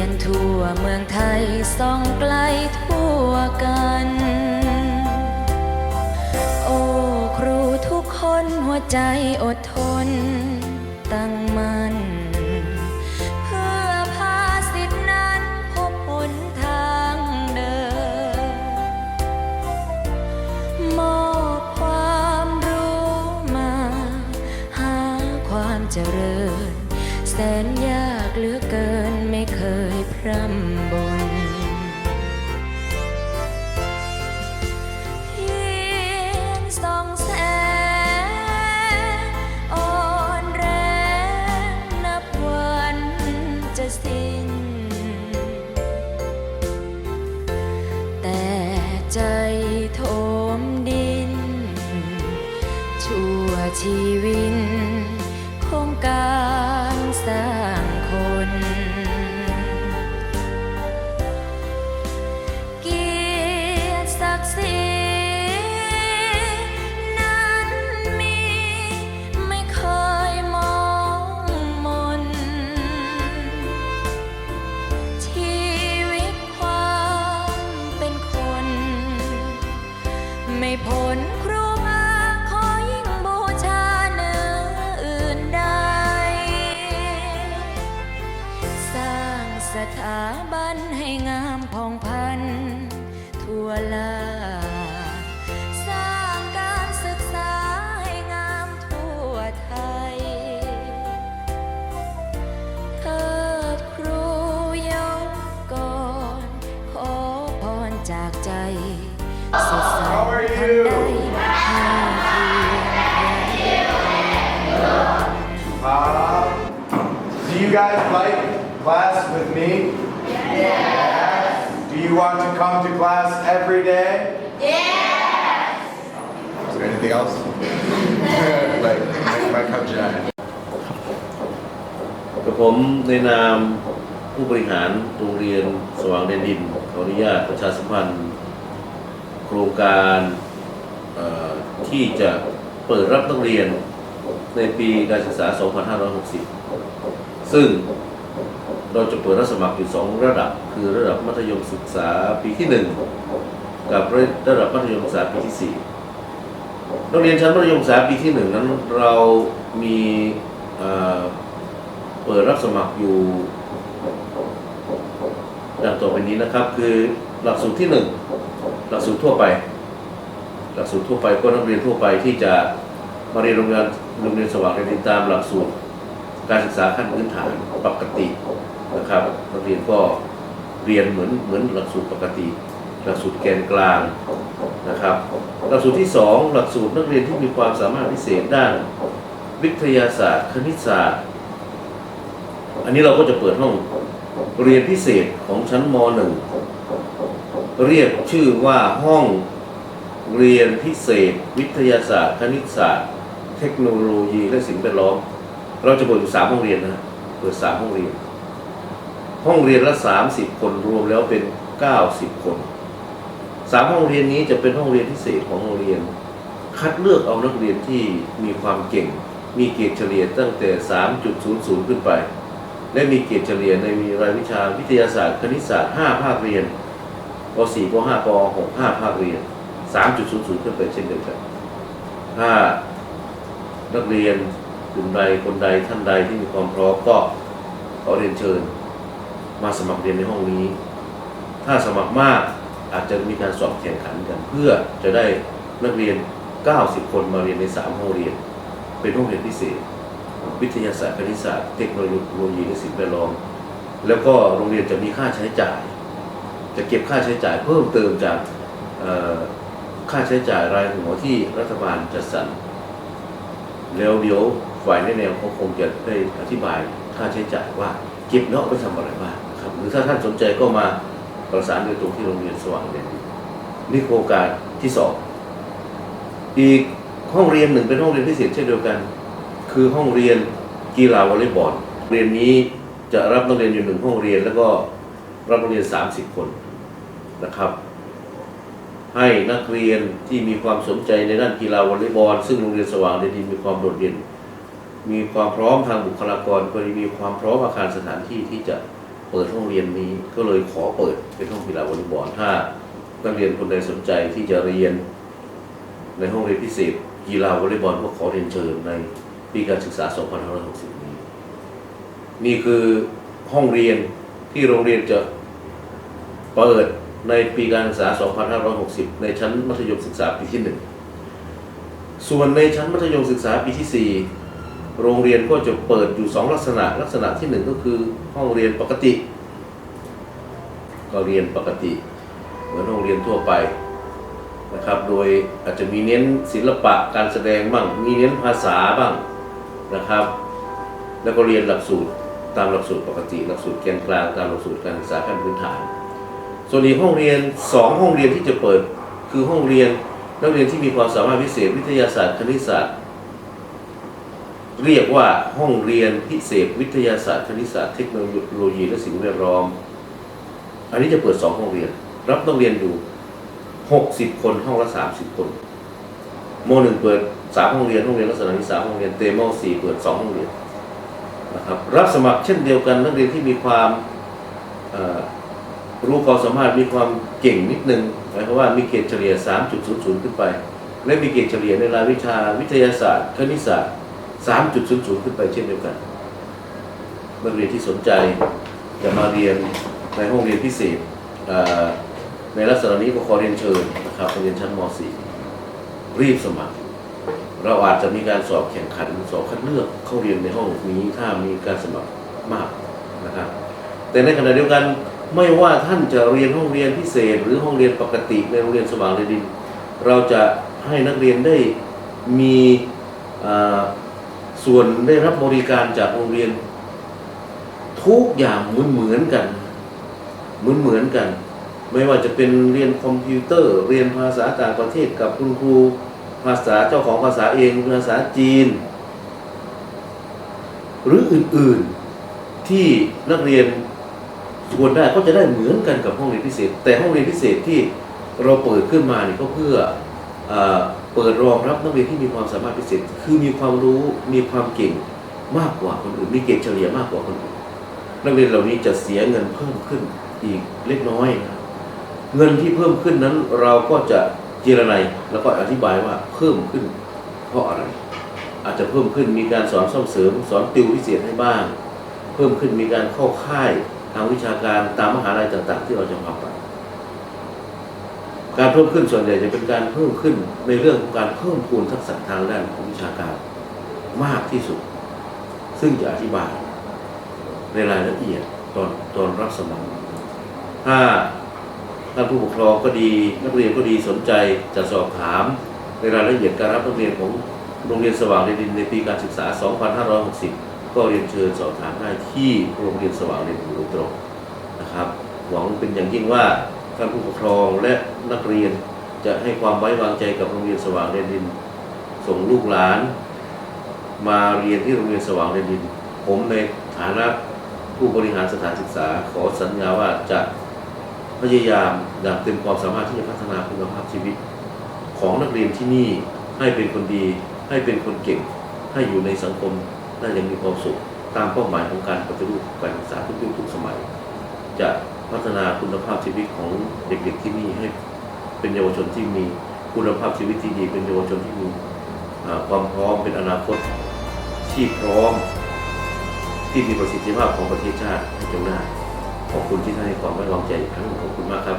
ยนทั่วเมืองไทยส่องไกลทั่วกัน โอ้ครูทุกคนหัวใจอดทน ตั้งมัน่นเพื่อพาสิทธินั้นพบหนทางเดิน มอบความรู้มา หาความเจริญ แสนยากเหลือเกิน ร่ำบน ไม่พ้นครูมาขอยิ่งบูชาเนื้ออื่นใด สร้างสถาบันให้งามผ่องพันทั่วลา you guys like class with me? Yes. Do you want to come to class every day? Yes. Is there anything else? like, like my cousin. กับผมในนามผู้บริหารโรงเรียนสว่างแดนดินขออนุญาตประชาสัมพันธ์โครงการเอ่อที่จะเปิดรับนักเรียนในปีการศึกษา 2560 ซึ่งเราจะเปิดรับสมัครอยู่2ระดับ คือระดับมัธยมศึกษาปีที่1กับระดับมัธยมศึกษาปีที่4นักเรียนชั้นมัธยมศึกษาปีที่1นั้นเรามีเอ่อเปิดรับสมัครอยู่ดังต่อไปนี้นะครับ คือหลักสูตรที่หนึ่งหลักสูตรทั่วไป หลักสูตรทั่วไปก็นักเรียนทั่วไปที่จะมาเรียนโรงเรียนโรงเรียนสว่างเรียนตามหลักสูตร การศึกษาขั้นพื้นฐานปกตินะครับนักเรียนก็เรียนเหมือนเหมือนหลักสูตรปกติ หลักสูตรแกนกลางนะครับ หลักสูตรที่สองหลักสูตรนักเรียนที่มีความสามารถพิเศษด้าน วิทยาศาสตร์ คณิตศาสตร์ อันนี้เราก็จะเปิดห้องเรียนพิเศษของชั้นม .1 เรียกชื่อว่าห้องเรียนพิเศษ วิทยาศาสตร์ คณิตศาสตร์ เทคโนโลยีและสิ่งแวดล้อม เราจะเปิดสามห้องเรียนนะฮะเปิดสามห้องเรียน ห้องเรียนละสามสิบคนรวมแล้วเป็นเก้าสิบคนสามห้องเรียนนี้จะเป็นห้องเรียนพิเศษของโรงเรียน คัดเลือกเอานักเรียนที่มีความเก่ง มีเกรดเฉลี่ยตั้งแต่ 3.00 ขึ้นไป และมีเกรดเฉลี่ยในมีรายวิชาวิทยาศาสตร์ คณิตศาสตร์ 5 ภาคเรียนป .4 ป .5 ป .6 5 ภาคเรียน 3.00 ขึ้นไปเช่นเดียวกันถ้านักเรียน กลุ่มใดคนใดท่านใดที่มีความพร้อมก็ขอเรียนเชิญ มาสมัครเรียนในห้องนี้ ถ้าสมัครมากอาจจะมีการสอบแข่งขันกัน เพื่อจะได้นักเรียน 90 คนมาเรียนใน3ห้องเรียน เป็นห้องเรียนพิเศษ วิทยาศาสตร์คณิตศาสตร์เทคโนโลยีและสิ่งแวดล้อมแล้วก็โรงเรียนจะมีค่าใช้จ่าย จะเก็บค่าใช้จ่ายเพิ่มเติมจากค่าใช้จ่ายรายหัวที่รัฐบาลจัดสรรแล้วเดี๋ยว ฝ่ายแนแนวเขาคงจะได้อธิบายค่าใช้จ่ายว่าเก็บเอาะไปทำอะไรบ้างครับหรือถ้าท่านสนใจก็มาประสานโดยตรงที่โรงเรียนสว่างเด่นดินนี่โครงการที่สองอีกห้องเรียนหนึ่งเป็นห้องเรียนพิเศษเช่นเดียวกัน คือห้องเรียนกีฬาวอลเลย์บอลเรียนนี้จะรับนักเรียนอยู่หนึ่งห้องเรียน แล้วก็รับนักเรียน 30 คนนะครับ ให้นักเรียนที่มีความสนใจในด้านกีฬาวอลเลย์บอลซึ่งโรงเรียนสว่างเดนดินมีความโดดเด่น มีความพร้อมทางบุคลากรก็มีความพร้อมอาคารสถานที่ที่จะเปิดห้องเรียนนี้ ก็เลยขอเปิดเป็นห้องกีฬาวอลเลย์บอลถ้านักเรียนคนใดสนใจที่จะเรียน ในห้องเรียนพิเศษกีฬาวอลเลย์บอลก็ขอเรียนเชิญในปีการศึกษา 2560 นี้ นี่คือห้องเรียนที่โรงเรียนจะเปิดในปีการศึกษา 2560 ในชั้นมัธยมศึกษาปีที่ 1 ส่วนในชั้นมัธยมศึกษาปีที่ 4 โรงเรียนก็จะเปิดอยู่ 2 ลักษณะ ลักษณะที่ 1 ก็คือห้องเรียนปกติ ก็เรียนปกติเหมือนห้องเรียนทั่วไปนะครับ โดยอาจจะมีเน้นศิลปะการแสดงบ้าง มีเน้นภาษาบ้างนะครับ แล้วก็เรียนหลักสูตรตามหลักสูตรปกติ หลักสูตรแกนกลางตามหลักสูตรการศึกษาขั้นพื้นฐาน ส่วนอีกห้องเรียนสองห้องเรียนที่จะเปิดคือห้องเรียนนักเรียนที่มีความสามารถพิเศษวิทยาศาสตร์คณิตศาสตร์ เรียกว่าห้องเรียนพิเศษวิทยาศาสตร์คณิตศาสตร์เทคโนโลยีและสิ่งแวดล้อม อันนี้จะเปิดสองห้องเรียน รับนักเรียนอยู่หกสิบคนห้องละสามสิบคนมหนึ่งเปิดสามห้องเรียนห้องเรียนลักษณะนี้สามห้องเรียนเตมสี่เปิดสองห้องเรียนนะครับรับสมัครเช่นเดียวกันนักเรียนที่มีความรู้ความสามารถมีความเก่งนิดนึงหมายความว่ามีเกรดเฉลี่ย 3.00 ขึ้นไป และมีเกรดเฉลี่ยในรายวิชาวิทยาศาสตร์ คณิตศาสตร์ 3.00 ขึ้นไปเช่นเดียวกันนักเรียนที่สนใจจะมาเรียนในห้องเรียนพิเศษในลักษณะนี้ก็ขอเรียนเชิญนะครับเรียนชั้นม .4 รีบสมัคร เราอาจจะมีการสอบแข่งขันสอบคัดเลือกเข้าเรียนในห้องนี้ถ้ามีการสมัครมากนะครับแต่ในขณะเดียวกันไม่ว่าท่านจะเรียนห้องเรียนพิเศษ หรือห้องเรียนปกติในโรงเรียนสว่างเรดิน เราจะให้นักเรียนได้มี ส่วนได้รับบริการจากโรงเรียน ทุกอย่างเหมือนเหมือนกัน เหมือนเหมือนกัน ไม่ว่าจะเป็นเรียนคอมพิวเตอร์ เรียนภาษาต่างประเทศกับคุณครูภาษาเจ้าของภาษาเองภาษาจีน หรืออื่นๆที่นักเรียนส่วนได้ก็จะได้เหมือนกันกับห้องเรียนพิเศษ แต่ห้องเรียนพิเศษที่เราเปิดขึ้นมาเนี่ยก็เพื่ออ เปิดรองรับนักเรียนที่มีความสามารถพิเศษ คือมีความรู้มีความเก่งมากกว่าคนอื่นมีเกรดเฉลี่ยมากกว่าคนอื่นนักเรียนเหล่านี้จะเสียเงินเพิ่มขึ้นอีกเล็กน้อยนะเงินที่เพิ่มขึ้นนั้นเราก็จะเจรไนแล้วก็อธิบายว่าเพิ่มขึ้น เพราะอะไร อาจจะเพิ่มขึ้นมีการสอนซ่อมเสริม สอนติวพิเศษให้บ้าง เพิ่มขึ้นมีการเข้าค่ายทางวิชาการตามมหาลัยต่าง ๆ ที่เราจะพาไป การเพิ่มขึ้นส่วนใหญ่จะเป็นการเพิ่มขึ้นในเรื่องของการเพิ่มพูนทักษะทางด้านของวิชาการมากที่สุด ซึ่งจะอธิบายในรายละเอียดตอนตอนรับสมัครถ้าท่านผู้ปกครองก็ดีนักเรียนก็ดีสนใจจะสอบถามในรายละเอียดการรับนักเรียนของโรงเรียนสว่างเรดินในปีการศึกษา 2560 ก็เรียนเชิญสอบถามได้ที่โรงเรียนสว่างเรดินโดยตรงนะครับ หวังเป็นอย่างยิ่งว่า ท่านผู้ปกครองและนักเรียนจะให้ความไว้วางใจกับโรงเรียนสว่างเรดิน ส่งลูกหลาน มาเรียนที่โรงเรียนสว่างเรดิน ผมในฐานะผู้บริหารสถานศึกษาขอสัญญาว่าจะพยายามอย่างเต็มความสามารถที่จะพัฒนาคุณภาพชีวิต ของนักเรียนที่นี่ให้เป็นคนดี ให้เป็นคนเก่ง ให้อยู่ในสังคมได้อย่างมีความสุขตามเป้าหมายของการปฏิรูปการศึกษาทุกยุคทุกสมัยจะ พัฒนาคุณภาพชีวิตของเด็กๆที่นี่ให้เป็นเยาวชนที่มีคุณภาพชีวิตที่ดี เป็นเยาวชนที่มีความพร้อมเป็นอนาคตที่พร้อมที่มีประสิทธิภาพของประเทศชาติให้จงได้ขอบคุณที่ให้ความไว้วางใจอีกครั้งขอบคุณมากครับ